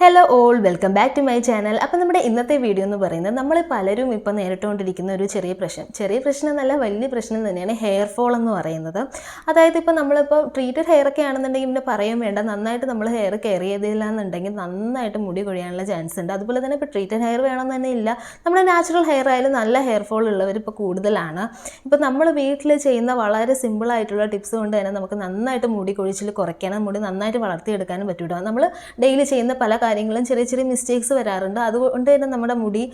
Hello all welcome back to my channel അപ്പോൾ നമ്മുടെ ഇന്നത്തെ വീഡിയോ എന്ന് പറയുന്നത് നമ്മൾ പലരും ഇപ്പോൾ നേരിട്ടുകൊണ്ടിരിക്കുന്ന ഒരു ചെറിയ പ്രശ്നം. ചെറിയ പ്രശ്നം എന്നല്ല വലിയ പ്രശ്നം തന്നെയാണ് ഹെയർ ഫോൾ എന്ന് പറയുന്നത്. അതായത് ഇപ്പോൾ നമ്മളിപ്പോൾ ട്രീറ്റഡ് ഹെയർ ഒക്കെ ആണെന്നുണ്ടെങ്കിൽ പിന്നെ പറയാൻ വേണ്ട നന്നായിട്ട് നമ്മൾ ഹെയർ കെയർ ചെയ്തില്ല എന്നുണ്ടെങ്കിൽ നന്നായിട്ട് മുടി കൊഴിയാനുള്ള ചാൻസ് ഉണ്ട്. അതുപോലെ തന്നെ ഇപ്പോൾ ട്രീറ്റഡ് ഹെയർ വേണമെന്ന് തന്നെ ഇല്ല. നമ്മുടെ നാച്ചുറൽ ഹെയർ ആയാലും നല്ല ഹെയർ ഫോൾ ഉള്ളവർ ഇപ്പോൾ കൂടുതലാണ്. ഇപ്പോൾ നമ്മൾ വീട്ടിൽ ചെയ്യുന്ന വളരെ സിമ്പിളായിട്ടുള്ള ടിപ്സ് കൊണ്ട് തന്നെ നമുക്ക് നന്നായിട്ട് മുടി കൊഴിച്ചിൽ കുറയ്ക്കാനും മുടി നന്നായിട്ട് വളർത്തിയെടുക്കാനും പറ്റൂട്ടോ നമ്മൾ ഡെയിലി ചെയ്യുന്ന പല കാര്യങ്ങളും ചെറിയ ചെറിയ മിസ്റ്റേക്സ് വരാറുണ്ട്. അതുകൊണ്ട് തന്നെ നമ്മുടെ മുടി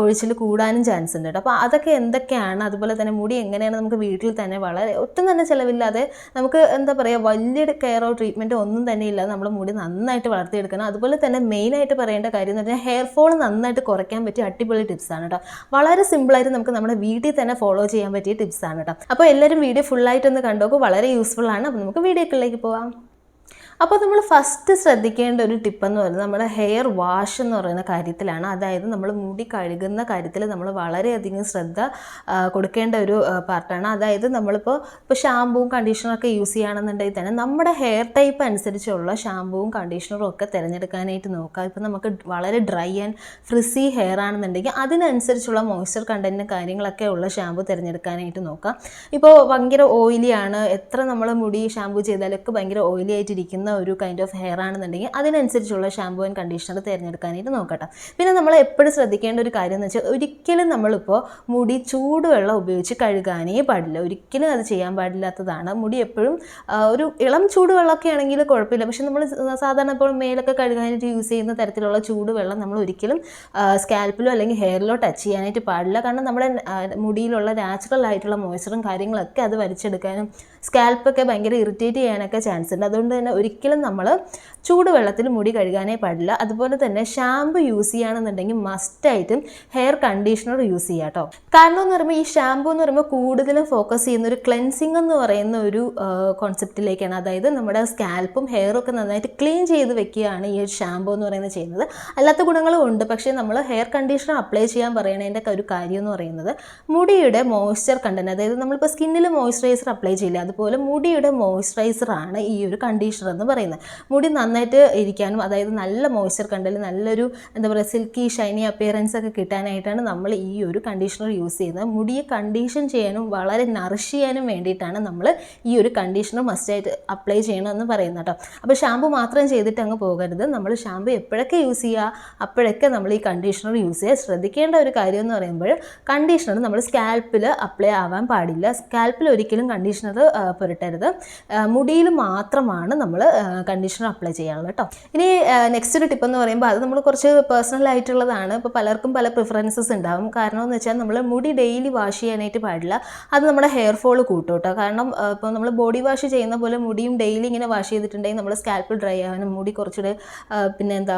കൊഴിച്ചിൽ കൂടാനും ചാൻസ് ഉണ്ട് അപ്പോൾ അതൊക്കെ എന്തൊക്കെയാണ്? അതുപോലെ തന്നെ മുടി എങ്ങനെയാണ് നമുക്ക് വീട്ടിൽ തന്നെ വളരെ ഒട്ടും തന്നെ ചിലവില്ലാതെ നമുക്ക് എന്താ പറയുക വലിയ കെയറോ ട്രീറ്റ്മെന്റോ ഒന്നും തന്നെ ഇല്ലാതെ നമ്മുടെ മുടി നന്നായിട്ട് വളർത്തിയെടുക്കണം. അതുപോലെ തന്നെ മെയിനായിട്ട് പറയേണ്ട കാര്യം എന്ന് പറഞ്ഞാൽ ഹെയർ ഫോൾ നന്നായിട്ട് കുറയ്ക്കാൻ പറ്റിയ അടിപൊളി ടിപ്സാണ് കേട്ടോ. വളരെ സിമ്പിളായിട്ട് നമുക്ക് നമ്മുടെ വീട്ടിൽ തന്നെ ഫോളോ ചെയ്യാൻ പറ്റിയ ടിപ്സാണ് കേട്ടോ. അപ്പോൾ എല്ലാവരും വീഡിയോ ഫുള്ളായിട്ടൊന്ന് കണ്ടോക്കും. വളരെ യൂസ്ഫുൾ ആണ്. അപ്പോൾ നമുക്ക് വീഡിയോക്കുള്ളിലേക്ക് പോവാം. അപ്പോൾ നമ്മൾ ഫസ്റ്റ് ശ്രദ്ധിക്കേണ്ട ഒരു ടിപ്പ് എന്ന് പറയുന്നത് നമ്മുടെ ഹെയർ വാഷ് എന്ന് പറയുന്ന കാര്യത്തിലാണ്. അതായത് നമ്മൾ മുടി കഴുകുന്ന കാര്യത്തിൽ നമ്മൾ വളരെയധികം ശ്രദ്ധ കൊടുക്കേണ്ട ഒരു പാർട്ടാണ് അതായത് നമ്മളിപ്പോൾ ഇപ്പോൾ ഷാമ്പുവും കണ്ടീഷണറൊക്കെ യൂസ് ചെയ്യുകയാണെന്നുണ്ടെങ്കിൽ തന്നെ നമ്മുടെ ഹെയർ ടൈപ്പ് അനുസരിച്ചുള്ള ഷാമ്പുവും കണ്ടീഷണറും ഒക്കെ തിരഞ്ഞെടുക്കാനായിട്ട് നോക്കുക. ഇപ്പോൾ നമുക്ക് വളരെ ഡ്രൈ ആൻഡ് ഫ്രിസി ഹെയർ ആണെന്നുണ്ടെങ്കിൽ അതിനനുസരിച്ചുള്ള മോയ്സ്ചർ കണ്ടന്റും കാര്യങ്ങളൊക്കെ ഉള്ള ഷാമ്പു തിരഞ്ഞെടുക്കാനായിട്ട് നോക്കുക. ഇപ്പോൾ ഭയങ്കര ഓയിലി ആണ്. എത്ര നമ്മൾ മുടി ഷാമ്പു ചെയ്താലൊക്കെ ഭയങ്കര ഓയിലി ആയിട്ടിരിക്കുന്ന. ഒരു കൈൻഡ് ഓഫ് ഹെയർ ആണെന്നുണ്ടെങ്കിൽ അതിനനുസരിച്ചുള്ള ഷാമ്പു ആൻഡ് കണ്ടീഷണർ തിരഞ്ഞെടുക്കാനായിട്ട് നോക്കട്ടെ. പിന്നെ നമ്മൾ എപ്പോഴും ശ്രദ്ധിക്കേണ്ട ഒരു കാര്യം എന്ന് വെച്ചാൽ ഒരിക്കലും നമ്മളിപ്പോൾ മുടി ചൂടുവെള്ളം ഉപയോഗിച്ച് കഴുകാനേ പാടില്ല. ഒരിക്കലും അത് ചെയ്യാൻ പാടില്ലാത്തതാണ്. മുടി എപ്പോഴും ഒരു ഇളം ചൂടുവെള്ളമൊക്കെ ആണെങ്കിൽ കുഴപ്പമില്ല. പക്ഷെ നമ്മൾ സാധാരണ ഇപ്പോൾ മേലൊക്കെ കഴുകാനായിട്ട് യൂസ് ചെയ്യുന്ന തരത്തിലുള്ള ചൂടുവെള്ളം നമ്മൾ ഒരിക്കലും സ്കാൽപ്പിലോ അല്ലെങ്കിൽ ഹെയറിലോ ടച്ച് ചെയ്യാനായിട്ട് പാടില്ല. കാരണം നമ്മുടെ മുടിയിലുള്ള നാച്ചുറൽ ആയിട്ടുള്ള മോയ്സ്ചറും കാര്യങ്ങളൊക്കെ അത് വലിച്ചെടുക്കാനും സ്കാൽപ്പൊക്കെ ഭയങ്കര ഇറിറ്റേറ്റ് ചെയ്യാനൊക്കെ ചാൻസ് ഉണ്ട്. അതുകൊണ്ട് തന്നെ ഒരിക്കലും നമ്മൾ ചൂടുവെള്ളത്തിൽ മുടി കഴുകാനേ പാടില്ല. അതുപോലെ തന്നെ ഷാമ്പു യൂസ് ചെയ്യുകയാണെന്നുണ്ടെങ്കിൽ മസ്റ്റായിട്ടും ഹെയർ കണ്ടീഷണർ യൂസ് ചെയ്യുക കേട്ടോ. കാരണം എന്ന് പറയുമ്പോൾ ഈ ഷാമ്പു എന്ന് പറയുമ്പോൾ കൂടുതലും ഫോക്കസ് ചെയ്യുന്ന ഒരു ക്ലെൻസിങ് എന്ന് പറയുന്ന ഒരു കോൺസെപ്റ്റിലേക്കാണ് അതായത് നമ്മുടെ സ്കാൽപ്പും ഹെയറും ഒക്കെ നന്നായിട്ട് ക്ലീൻ ചെയ്ത് വെക്കുകയാണ് ഈ ഒരു ഷാമ്പു എന്ന് പറയുന്നത് ചെയ്യുന്നത്. അല്ലാത്ത ഗുണങ്ങളും ഉണ്ട്. പക്ഷേ നമ്മൾ ഹെയർ കണ്ടീഷണർ അപ്ലൈ ചെയ്യാൻ പറയണതിന്റെ ഒരു കാര്യം എന്ന് പറയുന്നത് മുടിയുടെ മോയ്സ്ചർ കണ്ടന്റ് അതായത് നമ്മളിപ്പോൾ സ്കിന്നിൽ മോയ്സ്ചറൈസർ അപ്ലൈ ചെയ്യില്ല. അതുപോലെ മുടിയുടെ മോയ്സ്ചറൈസർ ആണ് ഈ ഒരു കണ്ടീഷണർ എന്ന് പറയുന്നത്. മുടി നന്നായിട്ട് ഇരിക്കാനും അതായത് നല്ല മോയ്സ്ചർ കണ്ടൽ നല്ലൊരു എന്താ പറയുക സിൽക്കി ഷൈനി അപ്പിയറൻസ് ഒക്കെ കിട്ടാനായിട്ടാണ് നമ്മൾ ഈ ഒരു കണ്ടീഷണർ യൂസ് ചെയ്യുന്നത്. മുടിയെ കണ്ടീഷൻ ചെയ്യാനും വളരെ നറിഷ് ചെയ്യാനും വേണ്ടിയിട്ടാണ് നമ്മൾ ഈ ഒരു കണ്ടീഷണർ മസ്റ്റായിട്ട് അപ്ലൈ ചെയ്യണമെന്ന് പറയുന്നത് കേട്ടോ. അപ്പോൾ ഷാമ്പു മാത്രം ചെയ്തിട്ട് അങ്ങ് പോകരുത്. നമ്മൾ ഷാമ്പു എപ്പോഴൊക്കെ യൂസ് ചെയ്യുക അപ്പോഴൊക്കെ നമ്മൾ ഈ കണ്ടീഷണർ യൂസ് ചെയ്യുക. ശ്രദ്ധിക്കേണ്ട ഒരു കാര്യം എന്ന് പറയുമ്പോൾ കണ്ടീഷണർ നമ്മൾ സ്കാൽപ്പിൽ അപ്ലൈ ആവാൻ പാടില്ല. സ്കാൽപ്പിൽ ഒരിക്കലും കണ്ടീഷണർ പുരട്ടരുത്. മുടിയിൽ മാത്രമാണ് നമ്മൾ കണ്ടീഷണർ അപ്ലൈ ചെയ്യാനുള്ളത് കേട്ടോ ഇനി നെക്സ്റ്റ് ഒരു ടിപ്പ് എന്ന് പറയുമ്പോൾ അത് നമ്മൾ കുറച്ച് പേഴ്സണൽ ആയിട്ടുള്ളതാണ്. ഇപ്പോൾ പലർക്കും പല പ്രിഫറൻസസ് ഉണ്ടാവും. കാരണം എന്ന് വെച്ചാൽ നമ്മൾ മുടി ഡെയിലി വാഷ് ചെയ്യാനായിട്ട് പാടില്ല. അത് നമ്മുടെ ഹെയർ ഫോൾ കൂട്ടും കേട്ടോ കാരണം ഇപ്പോൾ നമ്മൾ ബോഡി വാഷ് ചെയ്യുന്ന പോലെ മുടിയും ഡെയിലി ഇങ്ങനെ വാഷ് ചെയ്തിട്ടുണ്ടെങ്കിൽ നമ്മുടെ സ്കാൽപ്പ് ഡ്രൈ ആവാനും മുടി കുറച്ചുകൂടെ പിന്നെ എന്താ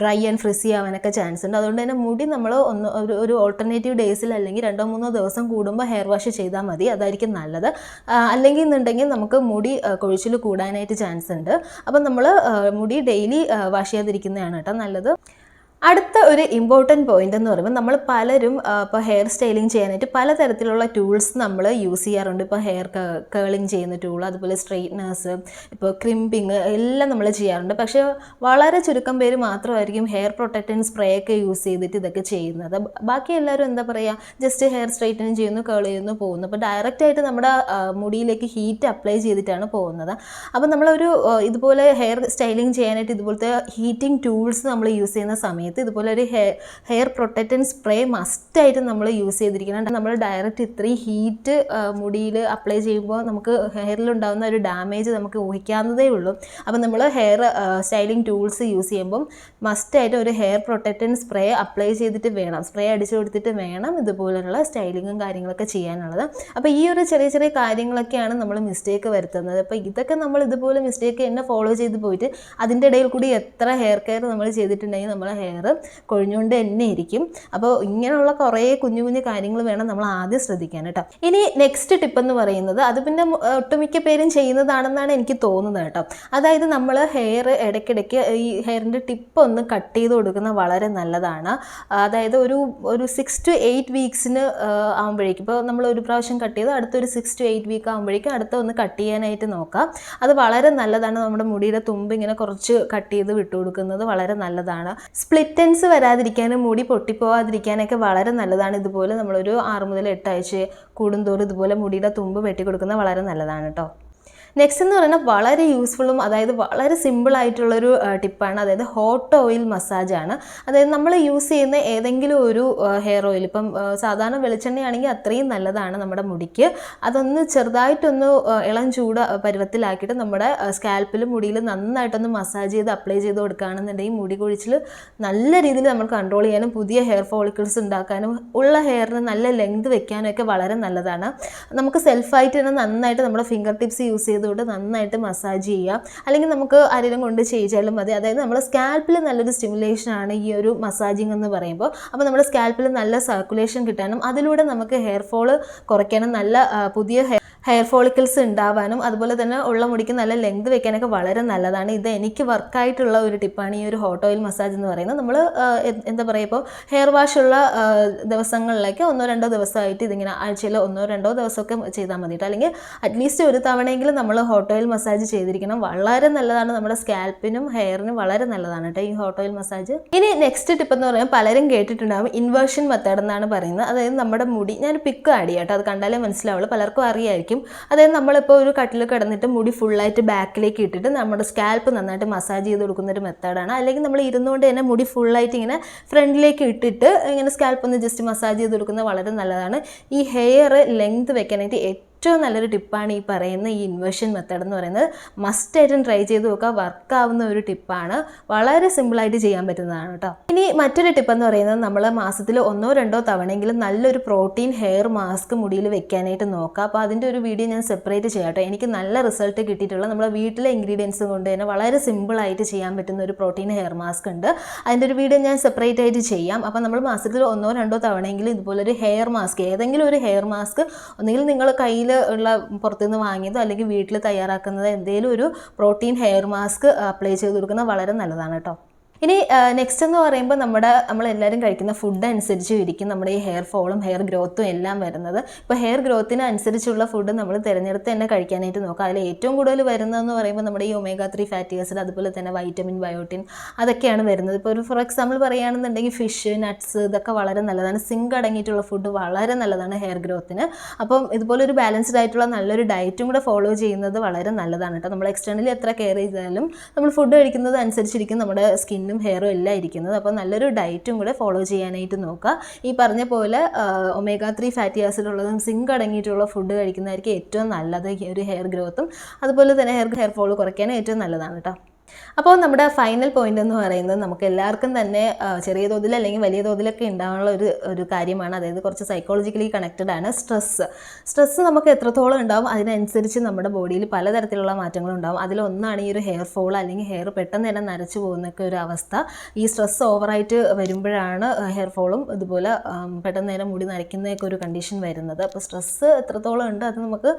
ഡ്രൈ ആൻഡ് ഫ്രിസി ആവാനൊക്കെ ചാൻസ് ഉണ്ട്. അതുകൊണ്ട് തന്നെ മുടി നമ്മൾ ഒന്ന് ഒരു ഒരു ഓൾട്ടർനേറ്റീവ് ഡേയ്സിൽ അല്ലെങ്കിൽ രണ്ടോ മൂന്നോ ദിവസം കൂടുമ്പോൾ ഹെയർ വാഷ് ചെയ്താൽ മതി. അതായിരിക്കും നല്ലത്. അല്ലെങ്കിൽ എന്നുണ്ടെങ്കിൽ നമുക്ക് മുടി കൊഴിച്ചിൽ കൂടാനായിട്ട് ചാൻസ് ഉണ്ട്. അപ്പം നമ്മൾ മുടി ഡെയിലി വാഷ് ചെയ്യാതിരിക്കുന്നതാണ് കേട്ടോ നല്ലത്. അടുത്ത ഒരു ഇമ്പോർട്ടന്റ് പോയിന്റ് എന്ന് പറയുമ്പോൾ നമ്മൾ പലരും ഇപ്പോൾ ഹെയർ സ്റ്റൈലിംഗ് ചെയ്യാനായിട്ട് പലതരത്തിലുള്ള ടൂൾസ് നമ്മൾ യൂസ് ചെയ്യാറുണ്ട്. ഇപ്പോൾ ഹെയർ കേളിങ് ചെയ്യുന്ന ടൂൾ അതുപോലെ സ്ട്രെയിറ്റ്നേഴ്സ് ഇപ്പോൾ ക്രിമ്പിങ് എല്ലാം നമ്മൾ ചെയ്യാറുണ്ട്. പക്ഷേ വളരെ ചുരുക്കം പേര് മാത്രമായിരിക്കും ഹെയർ പ്രൊട്ടക്റ്റൻ സ്പ്രേ ഒക്കെ യൂസ് ചെയ്തിട്ട് ഇതൊക്കെ ചെയ്യുന്നത്. ബാക്കി എല്ലാവരും എന്താ പറയുക ജസ്റ്റ് ഹെയർ സ്ട്രെയിറ്റനിങ് ചെയ്യുന്നു കേൾ ചെയ്യുന്നു പോകുന്നു. അപ്പോൾ ഡയറക്റ്റ് ആയിട്ട് നമ്മുടെ മുടിയിലേക്ക് ഹീറ്റ് അപ്ലൈ ചെയ്തിട്ടാണ് പോകുന്നത്. അപ്പോൾ നമ്മളൊരു ഇതുപോലെ ഹെയർ സ്റ്റൈലിംഗ് ചെയ്യാനായിട്ട് ഇതുപോലത്തെ ഹീറ്റിംഗ് ടൂൾസ് നമ്മൾ യൂസ് ചെയ്യുന്ന സമയത്ത് ഇതുപോലെ ഒരു ഹെയർ പ്രൊട്ടക്റ്റൻ സ്പ്രേ മസ്റ്റായിട്ട് നമ്മൾ യൂസ് ചെയ്തിരിക്കണം. നമ്മൾ ഡയറക്റ്റ് ഇത്രയും ഹീറ്റ് മുടിയിൽ അപ്ലൈ ചെയ്യുമ്പോൾ നമുക്ക് ഹെയറിലുണ്ടാകുന്ന ഒരു ഡാമേജ് നമുക്ക് ഊഹിക്കാവുന്നതേ ഉള്ളൂ. അപ്പം നമ്മൾ ഹെയർ സ്റ്റൈലിംഗ് ടൂൾസ് യൂസ് ചെയ്യുമ്പം മസ്റ്റായിട്ട് ഒരു ഹെയർ പ്രൊട്ടക്റ്റൻ സ്പ്രേ അപ്ലൈ ചെയ്തിട്ട് വേണം. സ്പ്രേ അടിച്ചു കൊടുത്തിട്ട് വേണം ഇതുപോലെയുള്ള സ്റ്റൈലിങ്ങും കാര്യങ്ങളൊക്കെ ചെയ്യാനുള്ളത്. അപ്പോൾ ഈ ഒരു ചെറിയ ചെറിയ കാര്യങ്ങളൊക്കെയാണ് നമ്മൾ മിസ്റ്റേക്ക് വരുത്തുന്നത്. അപ്പോൾ ഇതൊക്കെ നമ്മൾ ഇതുപോലെ മിസ്റ്റേക്ക് തന്നെ ഫോളോ ചെയ്ത് പോയിട്ട് അതിന്റെ ഇടയിൽ കൂടി എത്ര ഹെയർ കെയർ നമ്മൾ ചെയ്തിട്ടുണ്ടെങ്കിൽ നമ്മൾ ഹെയർ ഹെയർ കൊഴിഞ്ഞുകൊണ്ട് തന്നെ ഇരിക്കും. അപ്പോൾ ഇങ്ങനെയുള്ള കുറേ കുഞ്ഞു കുഞ്ഞു കാര്യങ്ങൾ വേണം നമ്മൾ ആദ്യം ശ്രദ്ധിക്കാൻ കേട്ടോ. ഇനി നെക്സ്റ്റ് ടിപ്പ് എന്ന് പറയുന്നത് അത് പിന്നെ ഒട്ടുമിക്ക പേരും ചെയ്യുന്നതാണെന്നാണ് എനിക്ക് തോന്നുന്നത് കേട്ടോ. അതായത് നമ്മൾ ഹെയർ ഇടയ്ക്കിടയ്ക്ക് ഈ ഹെയറിന്റെ ടിപ്പ് ഒന്ന് കട്ട് ചെയ്ത് കൊടുക്കുന്നത് വളരെ നല്ലതാണ്. അതായത് ഒരു ഒരു സിക്സ് ടു എയ്റ്റ് വീക്സിന് ആകുമ്പോഴേക്കും ഇപ്പോൾ നമ്മൾ ഒരു പ്രാവശ്യം കട്ട് ചെയ്ത് അടുത്തൊരു സിക്സ് ടു എയ്റ്റ് വീക്ക് ആകുമ്പോഴേക്കും അടുത്ത ഒന്ന് കട്ട് ചെയ്യാനായിട്ട് നോക്കാം. അത് വളരെ നല്ലതാണ്. നമ്മുടെ മുടിയുടെ തുമ്പ് ഇങ്ങനെ കുറച്ച് കട്ട് ചെയ്ത് വിട്ടു കൊടുക്കുന്നത് വളരെ നല്ലതാണ്. സ്പ്ലിറ്റൻസ് വരാതിരിക്കാനും മുടി പൊട്ടിപ്പോവാതിരിക്കാനൊക്കെ വളരെ നല്ലതാണ്. ഇതുപോലെ നമ്മളൊരു ആറ് മുതൽ എട്ട് ആഴ്ച കൂടുന്തോറും ഇതുപോലെ മുടിയുടെ തുമ്പ് വെട്ടി കൊടുക്കുന്നത് വളരെ നല്ലതാണ് കേട്ടോ നെക്സ്റ്റ് എന്ന് പറയുന്നത് വളരെ യൂസ്ഫുള്ളും അതായത് വളരെ സിമ്പിൾ ആയിട്ടുള്ളൊരു ടിപ്പാണ് അതായത് ഹോട്ട് ഓയിൽ മസാജാണ് അതായത് നമ്മൾ യൂസ് ചെയ്യുന്ന ഏതെങ്കിലും ഒരു ഹെയർ ഓയിൽ ഇപ്പം സാധാരണ വെളിച്ചെണ്ണയാണെങ്കിൽ അത്രയും നല്ലതാണ് നമ്മുടെ മുടിക്ക്. അതൊന്ന് ചെറുതായിട്ടൊന്ന് ഇളം ചൂട് പരുവത്തിലാക്കിയിട്ട് നമ്മുടെ സ്കാൽപ്പിലും മുടിയിലും നന്നായിട്ടൊന്ന് മസാജ് ചെയ്ത് അപ്ലൈ ചെയ്ത് കൊടുക്കുകയാണെന്നുണ്ടെങ്കിൽ മുടി കൊഴിച്ചിൽ നല്ല രീതിയിൽ നമ്മൾ കൺട്രോൾ ചെയ്യാനും പുതിയ ഹെയർ ഫോളിക്കിൾസ് ഉണ്ടാക്കാനും ഉള്ള ഹെയറിന് നല്ല ലെങ്ത് വെക്കാനും ഒക്കെ വളരെ നല്ലതാണ്. നമുക്ക് സെൽഫായിട്ട് തന്നെ നന്നായിട്ട് നമ്മുടെ ഫിംഗർ ടിപ്സ് യൂസ് ചെയ്തുകൊണ്ട് നന്നായിട്ട് മസാജ് ചെയ്യുക അല്ലെങ്കിൽ നമുക്ക് ആരെങ്കിലും കൊണ്ട് ചെയ്യിച്ചാലും മതി. അതായത് നമ്മുടെ സ്കാൽപ്പിൽ നല്ലൊരു സ്റ്റിമുലേഷൻ ആണ് ഈ ഒരു മസാജിങ് എന്ന് പറയുമ്പോൾ. അപ്പോൾ നമ്മുടെ സ്കാൽപ്പിൽ നല്ല സർക്കുലേഷൻ കിട്ടാനും അതിലൂടെ നമുക്ക് ഹെയർ ഫോൾ കുറയ്ക്കാനും നല്ല പുതിയ ഹെയർ ഹെയർ ഫോളിക്കിൾസ് ഉണ്ടാവാനും അതുപോലെ തന്നെ ഉള്ള മുടിക്ക് നല്ല ലെങ്ത് വെക്കാനൊക്കെ വളരെ നല്ലതാണ്. ഇത് എനിക്ക് വർക്കായിട്ടുള്ള ഒരു ടിപ്പാണ് ഈ ഒരു ഹോട്ട് ഓയിൽ മസാജ് എന്ന് പറയുന്നത്. നമ്മൾ എന്താ പറയുക ഇപ്പോൾ ഹെയർ വാഷ് ഉള്ള ദിവസങ്ങളിലേക്ക് ഒന്നോ രണ്ടോ ദിവസമായിട്ട് ഇതിങ്ങനെ ആഴ്ചയിൽ ഒന്നോ രണ്ടോ ദിവസമൊക്കെ ചെയ്താൽ മതി കേട്ടോ അല്ലെങ്കിൽ അറ്റ്ലീസ്റ്റ് ഒരു തവണയെങ്കിലും നമ്മൾ ഹോട്ട് ഓയിൽ മസാജ് ചെയ്തിരിക്കണം. വളരെ നല്ലതാണ്. നമ്മുടെ സ്കാൽപ്പിനും ഹെയറിനും വളരെ നല്ലതാണ് കേട്ടോ ഈ ഹോട്ട് ഓയിൽ മസാജ് ഇനി നെക്സ്റ്റ് ടിപ്പ് എന്ന് പറയുമ്പോൾ പലരും കേട്ടിട്ടുണ്ടാകും ഇൻവേർഷൻ മെത്തേഡ് എന്നാണ് പറയുന്നത്. അതായത് നമ്മുടെ മുടി ഞാൻ പിക്ക് ആഡ് ചെയ്യാം കേട്ടോ അത് കണ്ടാലേ മനസ്സിലാവുള്ളൂ. പലർക്കും അറിയായിരിക്കും. അതായത് നമ്മളിപ്പോൾ ഒരു കട്ടിൽ കിടന്നിട്ട് മുടി ഫുള്ളായിട്ട് ബാക്കിലേക്ക് ഇട്ടിട്ട് നമ്മുടെ സ്കാൽപ്പ് നന്നായിട്ട് മസാജ് ചെയ്ത് കൊടുക്കുന്ന ഒരു മെത്തേഡാണ് അല്ലെങ്കിൽ നമ്മൾ ഇരുന്നുകൊണ്ട് തന്നെ മുടി ഫുള്ളായിട്ട് ഇങ്ങനെ ഫ്രണ്ടിലേക്ക് ഇട്ടിട്ട് ഇങ്ങനെ സ്കാൽപ്പ് ഒന്ന് ജസ്റ്റ് മസാജ് ചെയ്ത് കൊടുക്കുന്നത് വളരെ നല്ലതാണ്. ഈ ഹെയർ ലെങ്ത് വെക്കാനായിട്ട് ഏറ്റവും നല്ലൊരു ടിപ്പാണ് ഈ പറയുന്ന ഈ ഇൻവേർഷൻ മെത്തേഡ് എന്ന് പറയുന്നത്. മസ്റ്റ് മസ്റ്റായിട്ടും ട്രൈ ചെയ്ത് നോക്കുക വർക്ക് ആവുന്ന ഒരു ടിപ്പാണ്. വളരെ സിമ്പിളായിട്ട് ചെയ്യാൻ പറ്റുന്നതാണ് കേട്ടോ. ഇനി മറ്റൊരു ടിപ്പ് എന്ന് പറയുന്നത് നമ്മൾ മാസത്തിൽ ഒന്നോ രണ്ടോ തവണയെങ്കിലും നല്ലൊരു പ്രോട്ടീൻ ഹെയർ മാസ്ക് മുടിയിൽ വെക്കാനായിട്ട് നോക്കുക. അപ്പോൾ അതിന്റെ ഒരു വീഡിയോ ഞാൻ സെപ്പറേറ്റ് ചെയ്യാം കേട്ടോ. എനിക്ക് നല്ല റിസൾട്ട് കിട്ടിയിട്ടുള്ള നമ്മുടെ വീട്ടിലെ ഇൻഗ്രീഡിയൻസ് കൊണ്ട് തന്നെ വളരെ സിമ്പിളായിട്ട് ചെയ്യാൻ പറ്റുന്ന ഒരു പ്രോട്ടീൻ ഹെയർ മാസ്ക് ഉണ്ട്. അതിന്റെ ഒരു വീഡിയോ ഞാൻ സെപ്പറേറ്റ് ആയിട്ട് ചെയ്യാം. അപ്പോൾ നമ്മൾ മാസത്തിൽ ഒന്നോ രണ്ടോ തവണയെങ്കിലും ഇതുപോലൊരു ഹെയർ മാസ്ക് ഏതെങ്കിലും ഒരു ഹെയർ മാസ്ക് ഒന്നുകിൽ നിങ്ങൾ കയ്യിൽ ഉള്ള പുറത്തുനിന്ന് വാങ്ങിയതോ അല്ലെങ്കിൽ വീട്ടിൽ തയ്യാറാക്കുന്നതോ എന്തെങ്കിലും ഒരു പ്രോട്ടീൻ ഹെയർ മാസ്ക് അപ്ലൈ ചെയ്ത് കൊടുക്കുന്നത് വളരെ നല്ലതാണ് കേട്ടോ. ഇനി നെക്സ്റ്റ് എന്ന് പറയുമ്പോൾ നമ്മുടെ നമ്മൾ എല്ലാവരും കഴിക്കുന്ന ഫുഡ് അനുസരിച്ച് ഇരിക്കും. നമ്മുടെ ഈ ഹെയർ ഫോളും ഹെയർ ഗ്രോത്തും എല്ലാം വരുന്നത്. ഇപ്പോൾ ഹെയർ ഗ്രോത്തിന് അനുസരിച്ചുള്ള ഫുഡ് നമ്മൾ തിരഞ്ഞെടുത്ത് തന്നെ കഴിക്കാനായിട്ട് നോക്കുക അതിൽ ഏറ്റവും കൂടുതൽ വരുന്നതെന്ന് പറയുമ്പോൾ നമ്മുടെ ഈ ഒമേഗ ത്രീ ഫാറ്റി ആസിഡ് അതുപോലെ തന്നെ വൈറ്റമിൻ ബയോട്ടിൻ അതൊക്കെയാണ് വരുന്നത്. ഇപ്പോൾ ഒരു ഫോർ എക്സാമ്പിൾ പറയുകയാണെന്നുണ്ടെങ്കിൽ ഫിഷ് നട്ട്സ് ഇതൊക്കെ വളരെ നല്ലതാണ്. സിങ്ക് അടങ്ങിയിട്ടുള്ള ഫുഡ് വളരെ നല്ലതാണ് ഹെയർ ഗ്രോത്തിന് അപ്പം ഇതുപോലെ ഒരു ബാലൻസ്ഡ് ആയിട്ടുള്ള നല്ലൊരു ഡയറ്റും കൂടെ ഫോളോ ചെയ്യുന്നത് വളരെ നല്ലതാണ് കേട്ടോ. നമ്മൾ എക്സ്റ്റേണലി എത്ര കെയർ ചെയ്താലും നമ്മൾ ഫുഡ് കഴിക്കുന്നത് അനുസരിച്ചിരിക്കും. നമ്മുടെ സ്കിന്നും ഹെയറും എല്ലാം ഇരിക്കുന്നത്. അപ്പോൾ നല്ലൊരു ഡയറ്റും കൂടെ ഫോളോ ചെയ്യാനായിട്ട് നോക്കുക ഈ പറഞ്ഞ പോലെ ഒമേഗ ത്രീ ഫാറ്റി ആസിഡ് ഉള്ളതും സിങ്ക് അടങ്ങിയിട്ടുള്ള ഫുഡ് കഴിക്കുന്നതായിരിക്കും ഏറ്റവും നല്ലത് ഒരു ഹെയർ ഗ്രോത്തും അതുപോലെ തന്നെ ഹെയർ ഹെയർ ഫോൾ കുറയ്ക്കാനും ഏറ്റവും നല്ലതാണ് കേട്ടോ അപ്പോൾ നമ്മുടെ ഫൈനൽ പോയിന്റ് എന്ന് പറയുന്നത് നമുക്ക് എല്ലാവർക്കും തന്നെ ചെറിയ തോതിൽ അല്ലെങ്കിൽ വലിയ തോതിലൊക്കെ ഉണ്ടാകാനുള്ള ഒരു ഒരു കാര്യമാണ്. അതായത് കുറച്ച് സൈക്കോളജിക്കലി കണക്റ്റഡ് ആണ് സ്ട്രെസ്സ് സ്ട്രെസ്സ് നമുക്ക് എത്രത്തോളം ഉണ്ടാവും? അതിനനുസരിച്ച് നമ്മുടെ ബോഡിയിൽ പലതരത്തിലുള്ള മാറ്റങ്ങൾ ഉണ്ടാവും. അതിലൊന്നാണ് ഈ ഒരു ഹെയർ ഫോൾ അല്ലെങ്കിൽ ഹെയർ പെട്ടെന്ന് തന്നെ നരച്ചു പോകുന്നൊക്കെ ഒരു അവസ്ഥ. ഈ സ്ട്രെസ് ഓവറായിട്ട് വരുമ്പോഴാണ് ഹെയർ ഫോളും ഇതുപോലെ പെട്ടെന്ന് തന്നെ മുടി നരയ്ക്കുന്നതൊക്കെ ഒരു കണ്ടീഷൻ വരുന്നത്. അപ്പോൾ സ്ട്രെസ്സ് എത്രത്തോളം ഉണ്ട്? അത് നമുക്ക്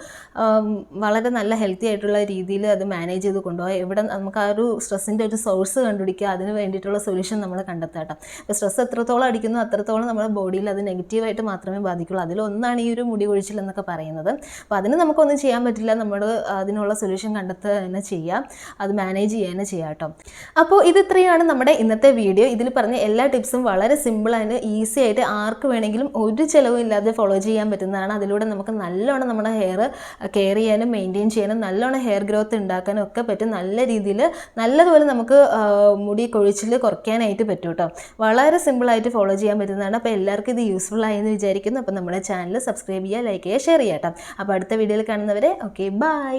വളരെ നല്ല ഹെൽത്തി ആയിട്ടുള്ള രീതിയിൽ അത് മാനേജ് ചെയ്ത് കൊണ്ടുപോകാം എവിടെ നമുക്ക് ആ ഒരു സ്ട്രെസ്സിന്റെ ഒരു സോഴ്സ് കണ്ടുപിടിക്കുക അതിന് വേണ്ടിയിട്ടുള്ള സൊല്യൂഷൻ നമ്മൾ കണ്ടെത്താട്ടോ അപ്പോൾ സ്ട്രെസ് എത്രത്തോളം അടിക്കുന്നു അത്രത്തോളം നമ്മുടെ ബോഡിയിൽ അത് നെഗറ്റീവായിട്ട് മാത്രമേ ബാധിക്കുള്ളൂ. അതിലൊന്നാണ് ഈ ഒരു മുടി കൊഴിച്ചിൽ എന്നൊക്കെ പറയുന്നത്. അപ്പോൾ അതിന് നമുക്കൊന്നും ചെയ്യാൻ പറ്റില്ല. നമ്മൾ അതിനുള്ള സൊല്യൂഷൻ കണ്ടെത്തുക തന്നെ ചെയ്യാം. അത് മാനേജ് ചെയ്യുക തന്നെ ചെയ്യാം കേട്ടോ. അപ്പോൾ ഇത് ഇത്രയാണ് നമ്മുടെ ഇന്നത്തെ വീഡിയോ. ഇതിൽ പറഞ്ഞ എല്ലാ ടിപ്സും വളരെ സിമ്പിൾ ആൻഡ് ഈസി ആയിട്ട് ആർക്ക് വേണമെങ്കിലും ഒരു ചിലവും ഇല്ലാതെ ഫോളോ ചെയ്യാൻ പറ്റുന്നതാണ്. അതിലൂടെ നമുക്ക് നല്ലോണം നമ്മുടെ ഹെയർ കെയർ ചെയ്യാനും മെയിന്റെയിൻ ചെയ്യാനും നല്ലോണം ഹെയർ ഗ്രോത്ത് ഉണ്ടാക്കാനും ഒക്കെ പറ്റും. നല്ല രീതിയിൽ നല്ലതുപോലെ നമുക്ക് മുടി കൊഴിച്ചിൽ കുറയ്ക്കാനായിട്ട് പറ്റും കേട്ടോ വളരെ സിമ്പിളായിട്ട് ഫോളോ ചെയ്യാൻ പറ്റുന്നതാണ്. അപ്പോൾ എല്ലാവർക്കും ഇത് യൂസ്ഫുൾ ആയെന്ന് വിചാരിക്കുന്നു. അപ്പോൾ നമ്മുടെ ചാനൽ സബ്സ്ക്രൈബ് ചെയ്യുക ലൈക്ക് ചെയ്യുക ഷെയർ ചെയ്യാം കേട്ടോ അപ്പോൾ അടുത്ത വീഡിയോയിൽ കാണുന്നവരെ ഓക്കെ ബൈ